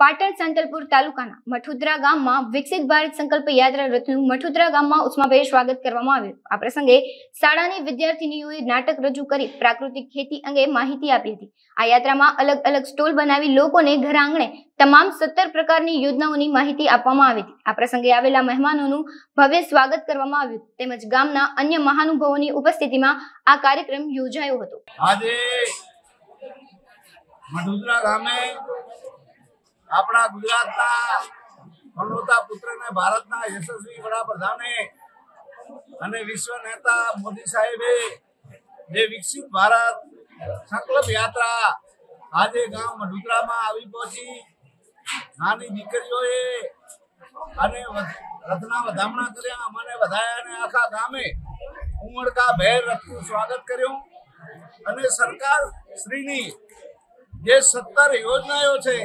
પાટણ સાંતલપુર તાલુકાના મઠુદ્રા ગામમાં વિકસિત ભારત સંકલ્પ યાત્રા રથનું મઠુદ્રા ગામમાં ઉષ્માભેર સ્વાગત કરવામાં આવ્યું. આ પ્રસંગે શાળાની વિદ્યાર્થીનીઓએ નાટક રજૂ કરી પ્રાકૃતિક ખેતી અંગે માહિતી આપી હતી. આ યાત્રામાં અલગ અલગ સ્ટોલ બનાવી લોકોને ઘર આંગણે તમામ સત્તર પ્રકારની યોજનાઓની માહિતી આપવામાં આવી હતી. આ પ્રસંગે આવેલા મહેમાનોનું ભવ્ય સ્વાગત કરવામાં આવ્યું તેમજ ગામના અન્ય મહાનુભાવોની ઉપસ્થિતિમાં આ કાર્યક્રમ યોજાયો હતો. આજે મઢુદરા ગામે આપણા ગુજરાતના મનોતા પુત્રને ભારતના યશસ્વી વડાપ્રધાને અને વિશ્વ નેતા મોદી સાહેબે જે વિકસિત ભારત સંકલ્પ યાત્રા આજે ગામ વડોદરામાં આવી પહોંચી. નાની દીકરીઓએ અને રથના વધામણા કર્યા. અમને વધાયા અને આખા ગામે ઉમળકા ભેર રથનું સ્વાગત કર્યું. અને સરકાર શ્રીની જે સત્તર યોજનાઓ છે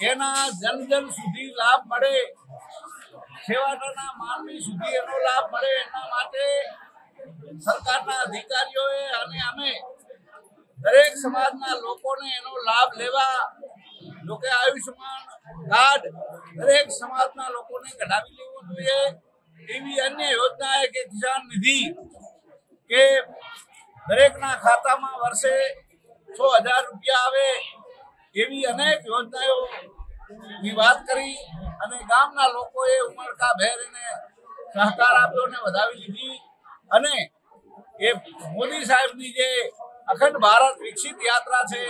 એના જન જન સુધી લાભ મળે. છેવાડાના માનવી સુધી એનો લાભ મળે. એના માટે સરકારના અધિકારીઓએ અને અમે દરેક સમાજના લોકોને એનો લાભ લેવા જોકે આયુષ્યમાન કાર્ડ દરેક સમાજના લોકોને કઢાવી લેવું જોઈએ. એવી અન્ય યોજના કે કિસાન નિધિ કે દરેકના ખાતામાં વર્ષે છ હજાર રૂપિયા આવે. એવી અનેક યોજનાઓ વાત કરી અને ગામના લોકોએ ઉમળકા ભેર એને સહકાર આપ્યો ને વધાવી લીધી. અને એ મોદી સાહેબની જે અખંડ ભારત વિકસિત યાત્રા છે,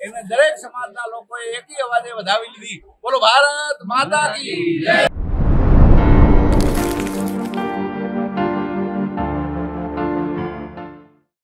એને દરેક સમાજના લોકોએ એકી અવાજે વધાવી લીધી. બોલો, ભારત માતા કી